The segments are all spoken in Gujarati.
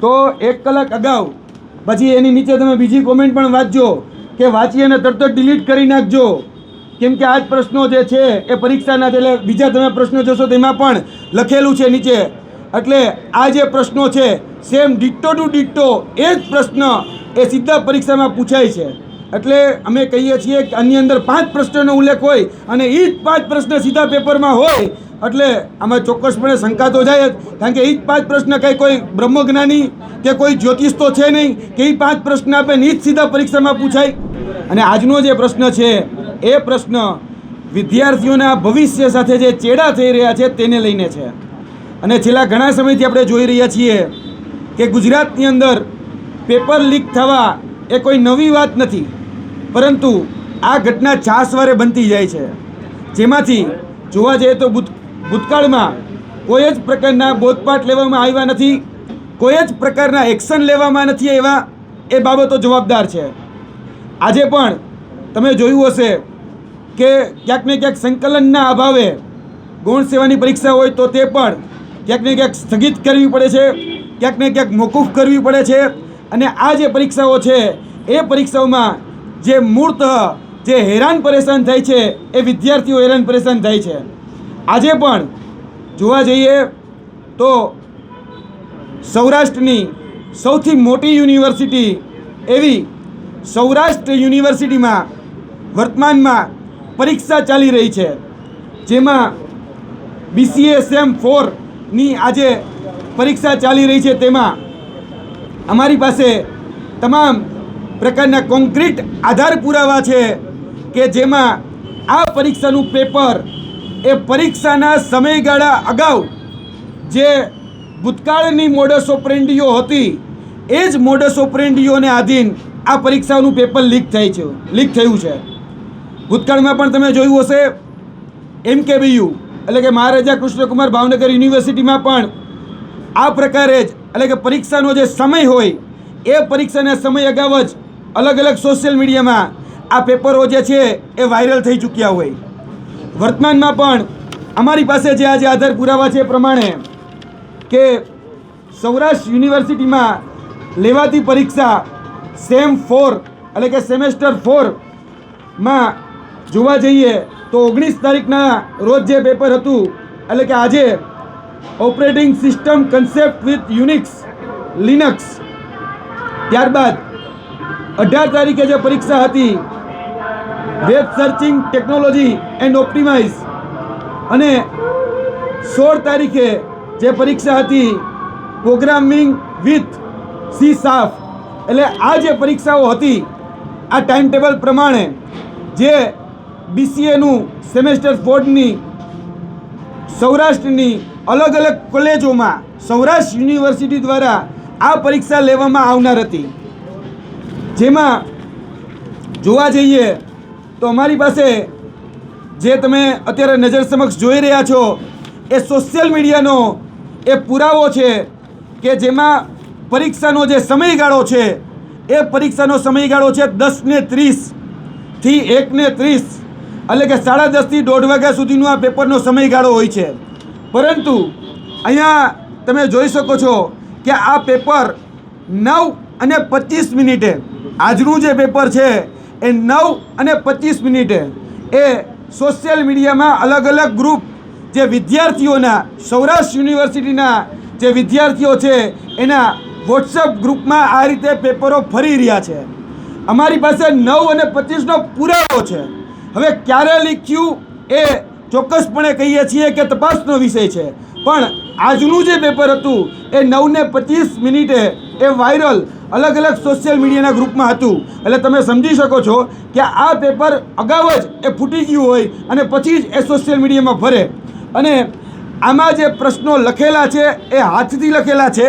તો એક કલાક અગાઉ, પછી એની નીચે તમે બીજી કોમેન્ટ પણ વાંચજો કે વાંચી અને તરત ડિલીટ કરી નાખજો. કેમ કે આ જ પ્રશ્નો જે છે એ પરીક્ષાના એટલે બીજા તમે પ્રશ્નો જોશો તેમાં પણ લખેલું છે નીચે. એટલે આ જે પ્રશ્નો છે સેમ ડિટ્ટો ટુ ડિટ્ટો એ જ પ્રશ્ન એ સીધા પરીક્ષામાં પૂછાય છે. એટલે અમે કહીએ છીએ કે આની અંદર પાંચ પ્રશ્નોનો ઉલ્લેખ હોય અને એ જ પાંચ પ્રશ્ન સીધા પેપરમાં હોય એટલે આમાં ચોક્કસપણે શંકા તો જાય જ. કારણ કે એ જ પાંચ પ્રશ્ન કંઈ કોઈ બ્રહ્મજ્ઞાની કે કોઈ જ્યોતિષ તો છે નહીં, કે એ પાંચ પ્રશ્ન આપે ને જ સીધા પરીક્ષામાં પૂછાય. અને આજનો જે પ્રશ્ન છે, એ પ્રશ્ન વિદ્યાર્થીઓના ભવિષ્ય સાથે જે ચેડા થઈ રહ્યા છે તેને લઈને છે. અને છેલ્લા ઘણા સમયથી આપણે જોઈ રહ્યા છીએ કે ગુજરાતની અંદર પેપર લીક થવા એ કોઈ નવી વાત નથી. પરંતુ આ ઘટના છાસવારે બનતી જાય છે. જેમાંથી જોવા જઈએ તો ભૂતકાળમાં કોઈ જ પ્રકારના બોધપાઠ લેવામાં આવ્યા નથી, કોઈ જ પ્રકારના એક્શન લેવામાં નથી એવા એ બાબતો જવાબદાર છે. આજે પણ તમે જોયું હશે કે ક્યાંક ને ક્યાંક સંકલનના અભાવે ગૌણ સેવાની પરીક્ષા હોય તો તે પણ ક્યાંક ને ક્યાંક સ્થગિત કરવી પડે છે, ક્યાંક ને ક્યાંક મોકૂફ કરવી પડે છે અને આ જે પરીક્ષાઓ છે, એ પરીક્ષાઓમાં જે મૂર્ત જે હેરાન પરેશાન થાય છે, એ વિદ્યાર્થીઓ હેરાન પરેશાન થાય છે. આજે પણ જોવા જઈએ તો સૌરાષ્ટ્રની સૌથી મોટી યુનિવર્સિટી એવી સૌરાષ્ટ્ર યુનિવર્સિટીમાં વર્તમાનમાં પરીક્ષા ચાલી રહી છે. જેમાં બીસીએ સેમ ફોરની આજે પરીક્ષા ચાલી રહી છે. તેમાં અમારી પાસે તમામ પ્રકારના કોન્ક્રીટ આધાર પુરાવા છે કે જેમાં આ પરીક્ષાનું પેપર એ પરીક્ષાના સમયગાળા અગાઉ જે ભૂતકાળની મોડસ ઓપરેન્ડીઓ હતી, એ જ મોડસ ઓપરેન્ડીઓને આધીન આ પરીક્ષાનું પેપર લીક થાય છે લીક થયું છે. ભૂતકાળમાં પણ તમે જોયું હશે એમ કે બીયુ એટલે કે મહારાજા કૃષ્ણકુમાર ભાવનગર યુનિવર્સિટીમાં પણ આ પ્રકારે જ, એટલે કે પરીક્ષાનો જે સમય હોય, એ પરીક્ષાના સમય અગાઉ જ અલગ અલગ સોશિયલ મીડિયામાં આ પેપરો જે છે, એ વાયરલ થઈ ચૂક્યા હોય. વર્તમાનમાં પણ અમારી પાસે જે આજે આધાર પુરાવા છે એ પ્રમાણે કે સૌરાષ્ટ્ર યુનિવર્સિટીમાં લેવાતી પરીક્ષા સેમ ફોર એટલે કે સેમેસ્ટર ફોરમાં જોવા જઈએ તો ઓગણીસ તારીખના રોજ જે પેપર હતું એટલે કે આજે operating system concept with Unix Linux ત્યારબાદ અઢાર તારીખે જે પરીક્ષા હતી web searching technology and optimise. અને સોળ તારીખે જે પરીક્ષા હતી, પ્રોગ્રામિંગ વિથ સી સાફ. એટલે આ જે પરીક્ષાઓ હતી, આ ટાઈમ ટેબલ પ્રમાણે જે બીસીએનું સેમેસ્ટર ફોર્ડની સૌરાષ્ટ્રની અલગ અલગ કોલેજોમાં, સૌરાષ્ટ્ર યુનિવર્સિટી દ્વારા આ પરીક્ષા લેવામાં આવનાર હતી. જેમાં જોવા જઈએ તો અમારી પાસે જે તમે અત્યારે નજર સમક્ષ જોઈ રહ્યા છો, એ સોશિયલ મીડિયાનો એ પુરાવો છે કે જેમાં પરીક્ષાનો જે સમયગાળો છે, એ પરીક્ષાનો સમયગાળો છે દસને ત્રીસથી એકને ત્રીસ. એટલે કે સાડા દસથી દોઢ વાગ્યા સુધીનો આ પેપરનો સમયગાળો હોય છે. પરંતુ અહીંયા તમે જોઈ શકો છો કે આ પેપર નવ અને પચીસ મિનિટે આજનું જે પેપર છે એ નવ અને પચીસ મિનિટે એ સોશિયલ મીડિયામાં અલગ અલગ ગ્રુપ જે વિદ્યાર્થીઓના, સૌરાષ્ટ્ર યુનિવર્સિટીના જે વિદ્યાર્થીઓ છે, એના વોટ્સઅપ ગ્રુપમાં આ રીતે પેપરો ફરી રહ્યા છે. અમારી પાસે નવ અને પચીસનો પુરાવો છે. હવે ક્યારે લીખ્યું એ ચોક્કસપણે કહીએ છીએ કે તપાસનો વિષય છે. પણ આજનું જે પેપર હતું, એ નવ ને પચીસ મિનિટે એ વાયરલ અલગ અલગ સોશિયલ મીડિયાના ગ્રુપમાં હતું. એટલે તમે સમજી શકો છો કે આ પેપર અગાઉ જ એ ફૂટી ગયું હોય અને પછી જ એ સોશિયલ મીડિયામાં ભરે અને આમાં જે પ્રશ્નો લખેલા છે એ હાથથી લખેલા છે.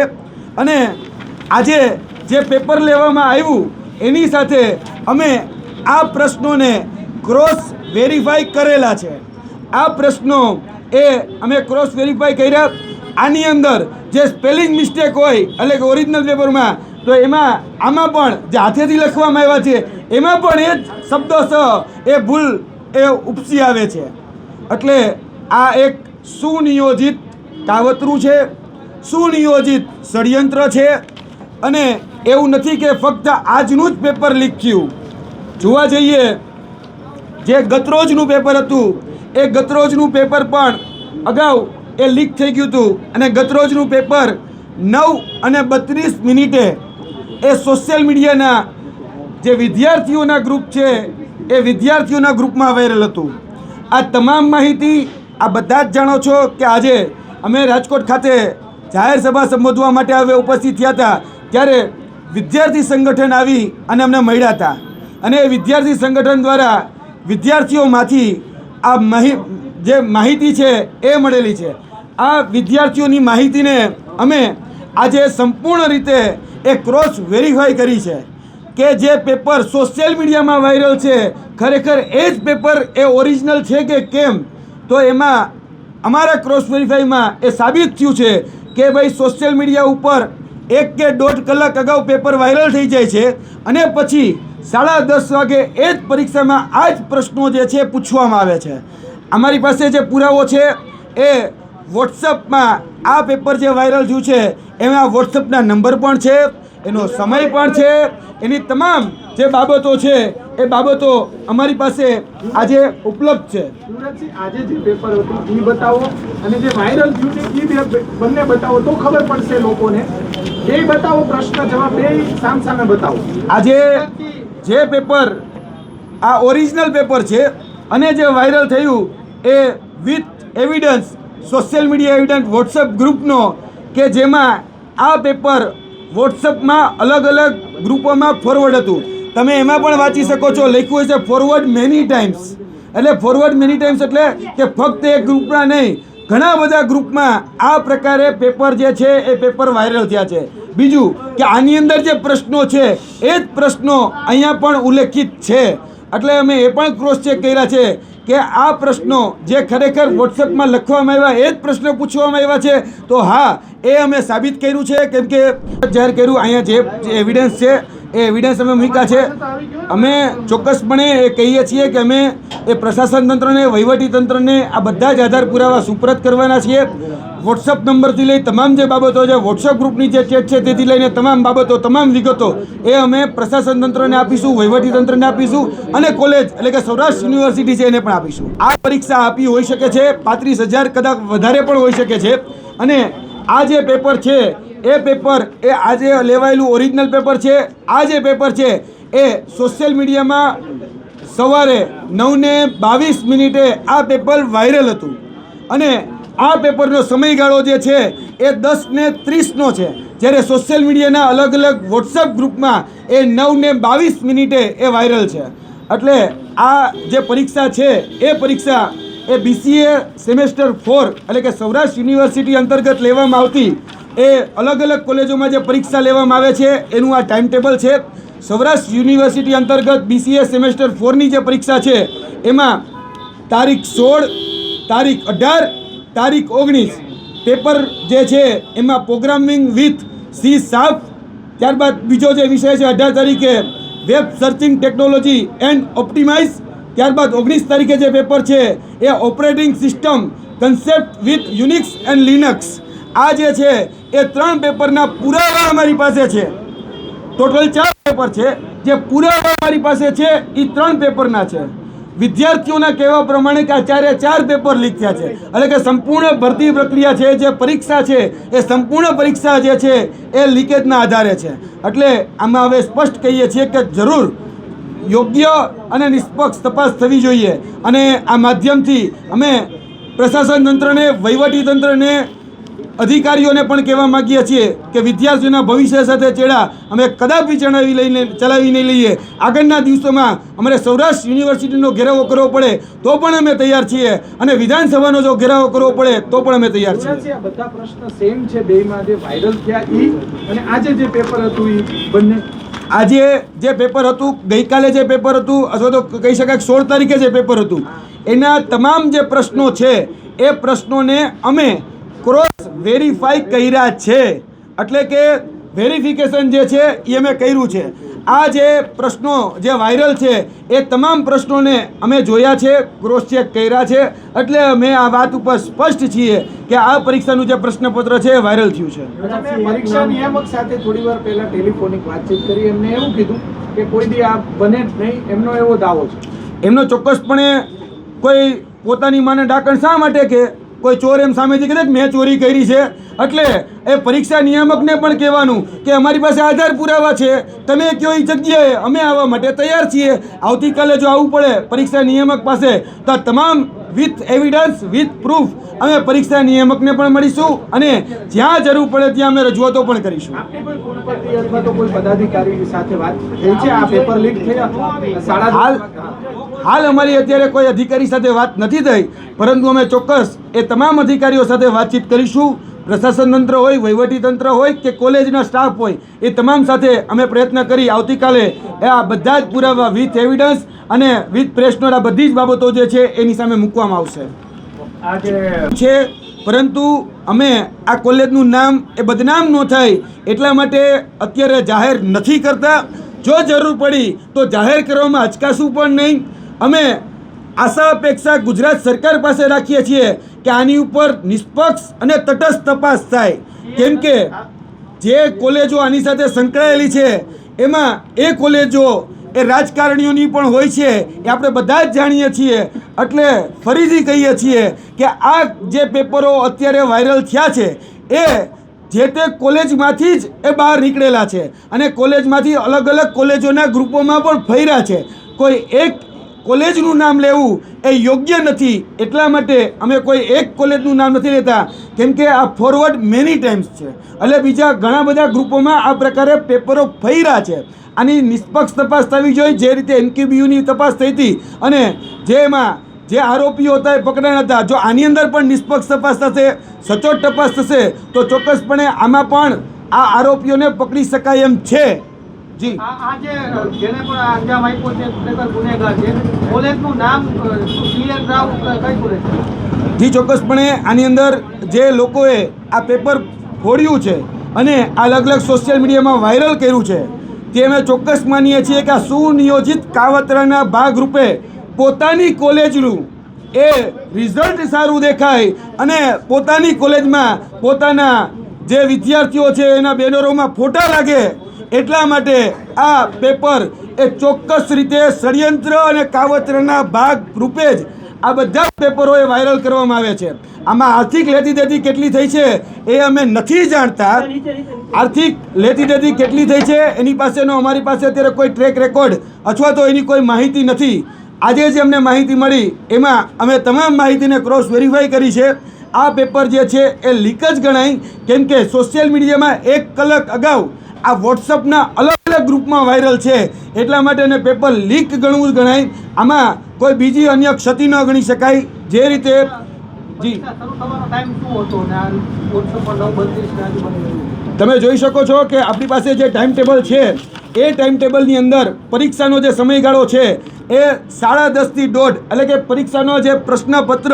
અને આજે જે પેપર લેવામાં આવ્યું, એની સાથે અમે આ પ્રશ્નોને ક્રોસ વેરીફાઈ કરેલા છે. આ પ્રશ્નો એ અમે ક્રોસ વેરીફાઈ કર્યા. આની અંદર જે સ્પેલિંગ મિસ્ટેક હોય, એટલે કે ઓરિજિનલ પેપરમાં તો એમાં, આમાં પણ જે હાથેથી લખવામાં આવ્યા છે, એમાં પણ એ જ શબ્દો સહ એ ભૂલ, એ ઉપસી આવે છે. એટલે આ એક સુનિયોજિત કાવતરું છે, સુનિયોજિત ષડયંત્ર છે, અને એવું નથી કે ફક્ત આજનું જ પેપર લીખ્યું. જોવા જઈએ, જે ગતરોજનું પેપર હતું, એ ગતરોજનું પેપર પણ અગાઉ એ લીક થઈ ગયું હતું. અને ગતરોજનું પેપર નવ અને બત્રીસ મિનિટે એ સોશિયલ મીડિયાના જે વિદ્યાર્થીઓના ગ્રુપ છે, એ વિદ્યાર્થીઓના ગ્રુપમાં વાયરલ હતું. આ તમામ માહિતી આ બધા જ જાણો છો કે આજે અમે રાજકોટ ખાતે જાહેર સભા સંબોધવા માટે હવે ઉપસ્થિત થયા હતા. ત્યારે વિદ્યાર્થી સંગઠન આવી અને અમને મળ્યા હતા. અને એ વિદ્યાર્થી સંગઠન દ્વારા વિદ્યાર્થીઓમાંથી આ માહિ જે માહિતી છે એ મળેલી છે. આ વિદ્યાર્થીઓની માહિતીને અમે આજે સંપૂર્ણ રીતે એ ક્રોસ વેરીફાઈ કરી છે કે જે પેપર સોશિયલ મીડિયામાં વાયરલ છે, ખરેખર એ જ પેપર એ ઓરિજિનલ છે કે કેમ? તો એમાં અમારા ક્રોસ વેરીફાઈમાં એ સાબિત થયું છે કે ભાઈ સોશિયલ મીડિયા ઉપર એક કે દોઢ કલાક અગાઉ પેપર વાયરલ થઈ જાય છે અને પછી સાડા દસ વાગે એ જ પરીક્ષામાં આ જ પ્રશ્નો જે છે પૂછવામાં આવે છે. અમારી પાસે જે પુરાવો છે એ વોટ્સઅપમાં આ પેપર જે વાયરલ થયું છે એમાં વોટ્સઅપના નંબર પણ છે એનો સમય પણ છે એની તમામ જે બાબતો છે એ બાબતો અમારી પાસે આજે ઉપલબ્ધ છે. આજે જે પેપર હતું એ બતાવો. અને જે વાયરલ થયું છે એ બંને બતાવો તો ખબર પડશે લોકોને. એ બતાવો પ્રશ્ન જવાબ બે સામ સામે બતાવો. આજે જે પેપર આ ઓરિજિનલ પેપર છે અને જે વાયરલ થયું એ with evidence social media evidence WhatsApp ગ્રુપનો કે જેમાં આ પેપર વોટ્સઅપમાં અલગ અલગ ગ્રુપોમાં ફોરવર્ડ હતું. તમે એમાં પણ વાંચી શકો છો, લખ્યું હોય છે ફોરવર્ડ મેની ટાઈમ્સ એટલે ફોરવર્ડ મેની ટાઈમ્સ એટલે કે ફક્ત એક ગ્રુપના નહીં, ઘણા બધા ગ્રુપમાં આ પ્રકારે પેપર જે છે, એ પેપર વાયરલ થયા છે. બીજું કે આની અંદર જે પ્રશ્નો છે, એ જ પ્રશ્નો અહીંયા પણ ઉલ્લેખિત છે. એટલે અમે એ પણ ક્રોસ ચેક કર્યા છે કે આ પ્રશ્નો જે ખરેખર વોટ્સએપમાં લખવામાં આવ્યા એ જ પ્રશ્નો પૂછવામાં આવ્યા છે. તો હા, એ અમે સાબિત કર્યું છે. કેમ કે જાહેર કર્યું, અહીંયા જે એવિડન્સ છે એ એવિડન્સ અમે મૂક્યા છે. અમે ચોક્કસપણે એ કહીએ છીએ કે અમે એ પ્રશાસન તંત્રને, વહીવટી તંત્રને આ બધા જ આધાર પુરાવા સુપરત કરવાના છીએ. વોટ્સઅપ નંબરથી લઈ તમામ જે બાબતો છે વોટ્સઅપ ગ્રુપની જે ચેટ છે, તેથી લઈને તમામ બાબતો, તમામ વિગતો એ અમે પ્રશાસન તંત્રને આપીશું, વહીવટી તંત્રને આપીશું અને કોલેજ એટલે કે સૌરાષ્ટ્ર યુનિવર્સિટી છે એને પણ આપીશું. આ પરીક્ષા આપી હોઈ શકે છે, પાંત્રીસ હજાર કદાચ વધારે પણ હોઈ શકે છે. અને આ જે પેપર છે એ પેપર, એ આજે લેવાયેલું ઓરિજિનલ પેપર છે, આ જે પેપર છે, એ સોશિયલ મીડિયામાં સવારે નવને બાવીસ મિનિટે આ પેપર વાયરલ હતું. અને આ પેપરનો સમયગાળો જે છે, એ દસ ને ત્રીસનો છે. જ્યારે સોશિયલ મીડિયાના અલગ અલગ વોટ્સઅપ ગ્રુપમાં એ નવ ને બાવીસ મિનિટે એ વાયરલ છે. એટલે આ જે પરીક્ષા છે, એ પરીક્ષા એ બીસીએ સેમેસ્ટર ફોર એટલે કે સૌરાષ્ટ્ર યુનિવર્સિટી અંતર્ગત લેવામાં આવતી એ અલગ અલગ કોલેજોમાં જે પરીક્ષા લેવામાં આવે છે, એનું આ ટાઈમ ટેબલ છે. સૌરાષ્ટ્ર યુનિવર્સિટી અંતર્ગત બીસીએ સેમેસ્ટર ફોરની જે પરીક્ષા છે, એમાં તારીખ સોળ, તારીખ અઢાર, તારીખ ઓગણીસ, પેપર જે છે, એમાં પ્રોગ્રામિંગ વિથ સી સાફ, ત્યારબાદ બીજો જે વિષય છે અઢાર તારીખે, web searching technology and optimise, ત્યારબાદ ઓગણીસ તારીખે જે પેપર છે, એ operating system, concept with Unix and Linux. આ જે છે, એ ત્રણ પેપરના પુરાવા અમારી પાસે છે. ટોટલ ચાર પેપર છે. જે પુરાવા અમારી પાસે છે એ ત્રણ પેપરના છે. વિદ્યાર્થીઓના કહેવા પ્રમાણે કે આચાર્ય ચાર પેપર લીક થયા છે. એટલે કે સંપૂર્ણ ભરતી પ્રક્રિયા છે, જે પરીક્ષા છે, એ સંપૂર્ણ પરીક્ષા જે છે, એ લીકેજના આધારે છે. એટલે આમાં હવે સ્પષ્ટ કહીએ છીએ કે જરૂર યોગ્ય અને નિષ્પક્ષ તપાસ થવી જોઈએ. અને આ માધ્યમથી અમે પ્રશાસન તંત્રને, વહીવટી તંત્રને અધિકારીઓને પણ કહેવા માગીએ છીએ કે વિદ્યાર્થીઓના ભવિષ્ય સાથે ચેડા અમે કદાપી ચડાવી લઈને ચલાવી નહીં લઈએ. આગળના દિવસોમાં અમારે સૌરાષ્ટ્ર યુનિવર્સિટીનો ઘેરાવો કરવો પડે તો પણ અમે તૈયાર છીએ અને વિધાનસભાનો જો ઘેરાવો કરવો પડે તો પણ અમે તૈયાર છીએ. બધા પ્રશ્ન સેમ છે બેમાં જે વાયરલ થયા અને આજે જે પેપર હતું એ બંને. આજે જે પેપર હતું ગઈકાલે જે પેપર હતું અથવા તો કહી શકાય સોળ તારીખે જે પેપર હતું એના તમામ જે પ્રશ્નો છે એ પ્રશ્નોને અમે ક્રોસ વેરીફાઈ કર્યા છે. એટલે કે વેરિફિકેશન જે છે એ અમે કર્યું છે. આ જે પ્રશ્નો જે વાયરલ છે એ તમામ પ્રશ્નોને અમે જોયા છે ક્રોસ ચેક કર્યા છે. એટલે અમે આ વાત ઉપર સ્પષ્ટ છીએ કે આ પરીક્ષાનું જે પ્રશ્નપત્ર છે એ વાયરલ થયું છે. પરીક્ષા નિયામક સાથે થોડી વાર પહેલા ટેલિફોનિક વાતચીત કરી. એમને એવું કીધું કે કોઈ દી આ બને જ નહીં. એમનો એવો દાવો છે. એમનો ચોક્કસપણે કોઈ પોતાની માને ડાકણ શા માટે કે કોઈ ચોર એમ સામેથી કહે મેં ચોરી કરી છે. એટલે એ પરીક્ષા નિયામકને પણ કહેવાનું કે અમારી પાસે આધાર પુરાવા છે. તમે કયો જગ્યાએ? અમે આવવા માટે તૈયાર છીએ. આવતીકાલે જો આવવું પડે પરીક્ષા નિયામક પાસે, તો તમામ વિથ એવિડન્સ વિથ પ્રૂફ અમે પરીક્ષા નિયામકને પણ મળીશું અને જ્યાં જરૂર પડે ત્યાં અમે રજૂઆતો પણ કરીશું. હાલ હાલ અમારી અત્યારે કોઈ અધિકારી સાથે વાત નથી થઈ પરંતુ અમે ચોક્કસ એ તમામ અધિકારીઓ સાથે વાતચીત કરીશું. પ્રશાસન તંત્ર હોય વહીવટી તંત્ર હોય કે કોલેજના સ્ટાફ હોય એ તમામ સાથે અમે પ્રયત્ન કરી આવતીકાલે આ બધા જ પુરાવા વિથ એવિડન્સ અને વિથ પ્રેસનોટ આ બધી જ બાબતો જે છે એની સામે મૂકવામાં આવશે. છે પરંતુ અમે આ કોલેજનું નામ એ બદનામ ન થાય એટલા માટે અત્યારે જાહેર નથી કરતા. જો જરૂર પડી તો જાહેર કરવામાં અચકાશું પણ નહીં. અમે આશા અપેક્ષા ગુજરાત સરકાર પાસે રાખીએ છીએ કે આની ઉપર નિષ્પક્ષ અને તટસ્થ તપાસ થાય. કેમ કે જે કોલેજો આની સાથે સંકળાયેલી છે, એમાં એ કોલેજો એ રાજકારણીઓની પણ હોય છે, એ આપણે બધા જ જાણીએ છીએ. એટલે ફરીથી કહીએ છીએ કે આ જે પેપરો અત્યારે વાયરલ થયા છે, એ જે તે કોલેજમાંથી જ એ બહાર નીકળેલા છે. અને કોલેજમાંથી અલગ અલગ કોલેજોના ગ્રુપોમાં પણ ફર્યા છે. કોઈ એક કોલેજનું નામ લેવું એ યોગ્ય નથી. એટલા માટે અમે કોઈ એક કોલેજનું નામ નથી લેતા. કેમ કે આ ફોરવર્ડ મેની ટાઈમ્સ છે. એટલે બીજા ઘણા બધા ગ્રુપોમાં આ પ્રકારે પેપરો ફર્યા છે. આની નિષ્પક્ષ તપાસ થવી જોઈએ જે રીતે એનક્યુબીયુની તપાસ થઈ હતી. અને જેમાં જે આરોપીઓ હતા એ પકડાયા હતા. જો આની અંદર પણ નિષ્પક્ષ તપાસ થશે, સચોટ તપાસ થશે, તો ચોક્કસપણે આમાં પણ આ આરોપીઓને પકડી શકાય એમ છે. જી. આ જે જેને પણ આ અંજામ આપ્યો છે ખરેખર ગુનેગાર છે. કોલેજનું નામ ક્લિયર કરાવવું કઈ કોલેજ? જી ચોક્કસપણે આની અંદર જે લોકોએ આ પેપર ફોડ્યું છે અને આ અલગ અલગ સોશિયલ મીડિયામાં વાયરલ કર્યું છે તે અમે ચોક્કસ માનીએ છીએ કે આ સુનિયોજિત કાવતરાના ભાગરૂપે પોતાની કોલેજનું એ રિઝલ્ટ સારું દેખાય અને પોતાની કોલેજમાં પોતાના જે વિદ્યાર્થીઓ છે એના બેનરોમાં ફોટા લાગે એટલા માટે આ પેપર એ ચોક્કસ રીતે ષડયંત્ર અને કાવતરના ભાગ રૂપે જ આ બધા પેપરો એ વાયરલ કરવામાં આવે છે. આમાં આર્થિક લેતી દેતી કેટલી થઈ છે એ અમે નથી જાણતા. આર્થિક લેતી દેતી કેટલી થઈ છે એની પાસેનો અમારી પાસે અત્યારે કોઈ ટ્રેક રેકોર્ડ અથવા તો એની કોઈ માહિતી નથી. આજે જે અમને માહિતી મળી. એમાં અમે તમામ માહિતીને ક્રોસ વેરીફાઈ કરી છે. આ પેપર જે છે એ લીક જ ગણાય. કેમ કે સોશિયલ મીડિયામાં એક કલાક અગાઉ આ વોટ્સઅપના અલગ અલગ ગ્રુપમાં વાયરલ છે. એટલા માટે એને પેપર લીક ગણવું ગણાય. આમાં કોઈ બીજી અન્ય ક્ષતિ ન ગણી શકાય. જે રીતે જી. તમે જોઈ શકો છો કે આપણી પાસે જે ટાઈમ ટેબલ છે એ ટાઈમ ટેબલની અંદર પરીક્ષાનો જે સમયગાળો છે, એ સાડા દસથી દોઢ, એટલે કે પરીક્ષાનો જે પ્રશ્નપત્ર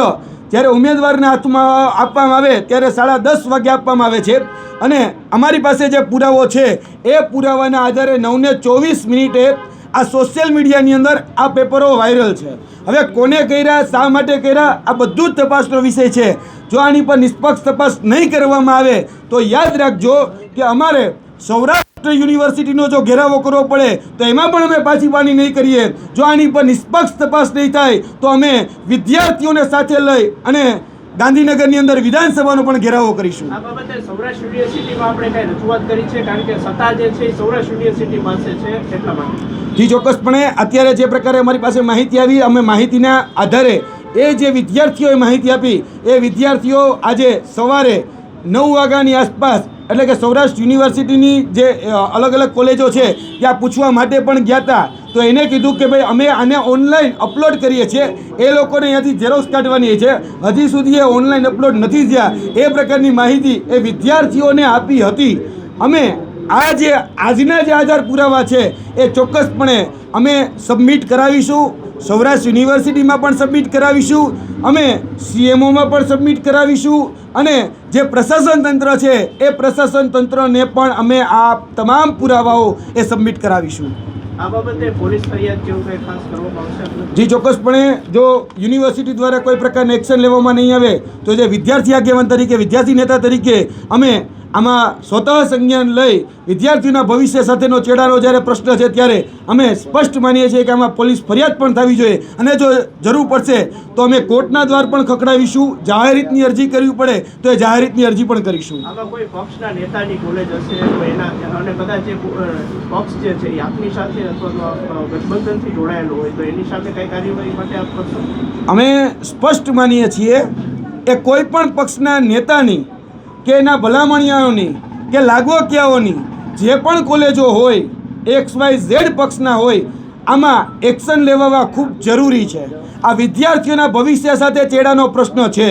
જ્યારે ઉમેદવારના હાથમાં આપવામાં આવે, ત્યારે સાડા દસ વાગે આપવામાં આવે છે. અને અમારી પાસે જે પુરાવો છે, એ પુરાવાના આધારે નવને ચોવીસ મિનિટે આ સોશિયલ મીડિયાની અંદર આ પેપરો વાયરલ છે. હવે કોને કર્યા, શા માટે કર્યા, આ બધું જ તપાસનો વિષય છે. જો આની પર નિષ્પક્ષ તપાસ નહીં કરવામાં આવે, તો યાદ રાખજો કે અમારે સૌરાષ્ટ્ર યુનિવર્સિટીનો જો ઘેરાવો કરવો પડે તો એમાં પણ અમે પાછી પાણી નહીં કરીએ. જો આની પર નિષ્પક્ષ તપાસ નહીં થાય તો અમે વિદ્યાર્થીઓને સાથે લઈ અને ગાંધીનગરની અંદર વિધાનસભાનો પણ ઘેરાવો કરીશું. આ બાબતે સૌરાષ્ટ્ર યુનિવર્સિટીમાં આપણે કઈ રજૂઆત કરી છે? કારણ કે સત્તા જે છે સૌરાષ્ટ્ર યુનિવર્સિટી પાસે છે. એટલા માટે. જી ચોક્કસપણે અત્યારે જે પ્રકારે અમારી પાસે માહિતી આવી અમે માહિતીના આધારે એ જે વિદ્યાર્થીઓએ માહિતી આપી એ વિદ્યાર્થીઓ આજે સવારે નવ વાગ્યાની આસપાસ એટલે કે સૌરાષ્ટ્ર યુનિવર્સિટીની જે અલગ અલગ કોલેજો છે, ત્યાં પૂછવા માટે પણ ગયા હતા તો એને કીધું કે ભાઈ, અમે આને ઓનલાઈન અપલોડ કરીએ છીએ. એ લોકોને અહીંયાથી ઝેરોક્સ કાઢવાની છે. હજી સુધી એ ઓનલાઈન અપલોડ નથી થયા. એ પ્રકારની માહિતી એ વિદ્યાર્થીઓને આપી હતી. અમે આ જે, આજના જે આધાર પુરાવા છે, એ ચોક્કસપણે અમે સબમિટ કરાવીશું. સૌરાષ્ટ્ર યુનિવર્સિટીમાં પણ સબમિટ કરાવીશું. અમે સીએમઓમાં પણ સબમિટ કરાવીશું. અને જે પ્રશાસન તંત્ર છે એ પ્રશાસન તંત્રને પણ અમે આ તમામ પુરાવાઓ એ સબમિટ કરાવીશું? જી ચોક્કસપણે જો યુનિવર્સિટી દ્વારા કોઈ પ્રકારનું એક્શન લેવામાં નહીં આવે તો જે વિદ્યાર્થી આગેવાન તરીકે વિદ્યાર્થી નેતા તરીકે અમે આમાં સ્વતઃ સંજ્ઞાન લઈ વિદ્યાર્થીઓના ભવિષ્ય સાથેનો ચેડાનો જ્યારે પ્રશ્ન છે ત્યારે અમે સ્પષ્ટ માનીએ છીએ કે આમાં પોલીસ ફરિયાદ પણ થવી જોઈએ. અને જો જરૂર પડશે તો અમે કોર્ટના દ્વાર પણ ખખડાવીશું. જાહેરિતની અરજી કરવી પડે તો એ જાહેરિતની અરજી પણ કરીશું. આમાં કોઈ પક્ષના નેતાની કોલેજ હશે એના અને કદાચ એ પક્ષ જે છે એ આપની સાથે અથવા ગઠબંધનથી જોડાયેલો હોય તો એની સાથે કઈ કાર્યવાહી માટે આપ કરશો? અમે સ્પષ્ટ માનીએ છીએ એ કોઈ પણ પક્ષના નેતાની કે એના ભલામણિયાઓની કે લાગવકિયાઓની જે પણ કોલેજો હોય એક્સ વાય ઝેડ પક્ષના હોય આમાં એક્શન લેવા ખૂબ જરૂરી છે. આ વિદ્યાર્થીઓના ભવિષ્ય સાથે ચેડાનો પ્રશ્ન છે.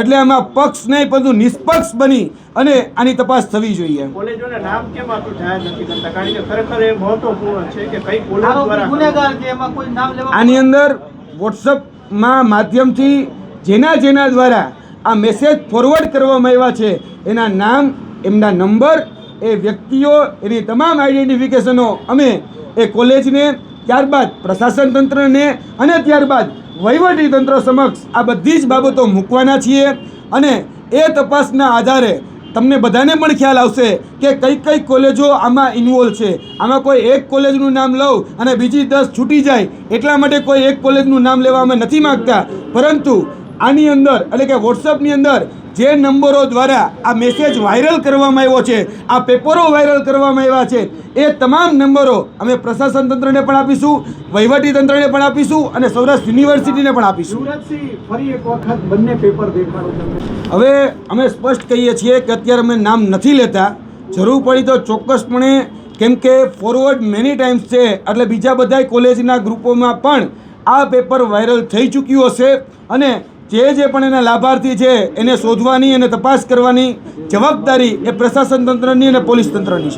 એટલે આમાં પક્ષ નહીં પરંતુ નિષ્પક્ષ બની અને આની તપાસ થવી જોઈએ. કોલેજોના નામ કેમ આટલું જાહેર નથી કરતા? કારણ કે ખરેખર એ મહત્વપૂર્ણ છે કે કઈ કોલેજ દ્વારા ગુનેગાર છે એમાં કોઈ નામ લેવા આની અંદર વોટ્સઅપમાં માધ્યમથી જેના જેના દ્વારા આ મેસેજ ફોરવર્ડ કરવામાં આવ્યા છે. એના નામ, એમના નંબર એ વ્યક્તિઓ, એની તમામ આઈડેન્ટિફિકેશનો અમે એ કોલેજને, ત્યારબાદ પ્રશાસન તંત્રને અને ત્યારબાદ વહીવટી તંત્ર સમક્ષ આ બધી જ બાબતો મૂકવાના છીએ. અને એ તપાસના આધારે તમને બધાને પણ ખ્યાલ આવશે કે કઈ કઈ કોલેજો આમાં ઇન્વોલ્વ છે. આમાં કોઈ એક કોલેજનું નામ લઉં અને બીજી દસ છૂટી જાય એટલા માટે કોઈ એક કોલેજનું નામ લેવા અમે નથી માગતા. પરંતુ આની અંદર એટલે કે વોટ્સઅપની અંદર જે નંબરો દ્વારા આ મેસેજ વાયરલ કરવામાં આવ્યો છે આ પેપરો વાયરલ કરવામાં આવ્યા છે એ તમામ નંબરો અમે પ્રશાસન તંત્રને પણ આપીશું વહીવટી તંત્રને પણ આપીશું અને સૌરાષ્ટ્ર યુનિવર્સિટીને પણ આપીશું. ફરી એક વખત બંને પેપર હવે અમે સ્પષ્ટ કહીએ છીએ કે અત્યારે અમે નામ નથી લેતા. જરૂર પડી તો ચોક્કસપણે કેમ કે ફોરવર્ડ મેની ટાઈમ્સ છે એટલે બીજા બધા કોલેજના ગ્રુપોમાં પણ આ પેપર વાયરલ થઈ ચૂક્યું હશે. અને જે જે પણ એના લાભાર્થી છે, એને શોધવાની અને તપાસ કરવાની જવાબદારી એ પ્રશાસન તંત્રની અને પોલીસ તંત્રની છે.